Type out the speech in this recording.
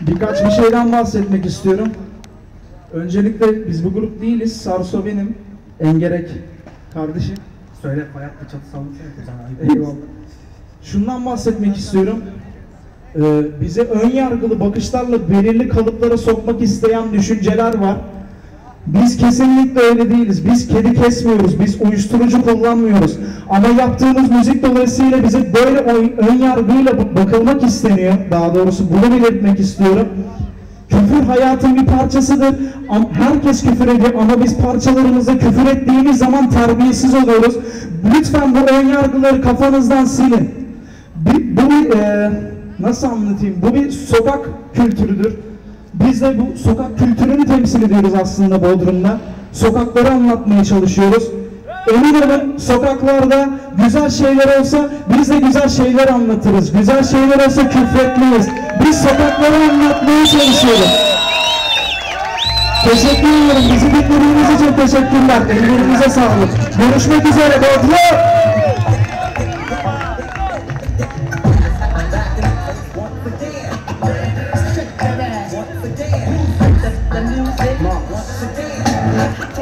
Birkaç bir şeyden bahsetmek istiyorum. Öncelikle biz bu grup değiliz. Sarso benim. Engerek kardeşim. Söyle hayatta çatı sallasana. Eyvallah. Şundan bahsetmek istiyorum. Ee, bize ön yargılı bakışlarla belirli kalıplara sokmak isteyen düşünceler var. Biz kesinlikle öyle değiliz. Biz kedi kesmiyoruz. Biz uyuşturucu kullanmıyoruz. Ama yaptığımız müzik dolayısıyla bize böyle ön- yargıyla bak- bakılmak isteniyor. Daha doğrusu bunu belirtmek istiyorum. Küfür hayatın bir parçasıdır. Herkes küfür ediyor ama biz parçalarımızda küfür ettiğimiz zaman terbiyesiz oluyoruz. Lütfen bu ön yargıları kafanızdan silin. Bu bir e, nasıl anlatayım? Bu bir sokak kültürüdür. Biz de bu sokak kültürünü temsil ediyoruz aslında Bodrum'da. Sokakları anlatmaya çalışıyoruz. Emin olun sokaklarda güzel şeyler olsa biz de güzel şeyler anlatırız. Güzel şeyler olsa küfretmeyiz. Biz sokakları anlatmaya çalışıyoruz. Teşekkür ederim. Bizi dinlediğiniz için teşekkürler. Ellerinize sağlık. Görüşmek üzere Bodrum. Mark once again.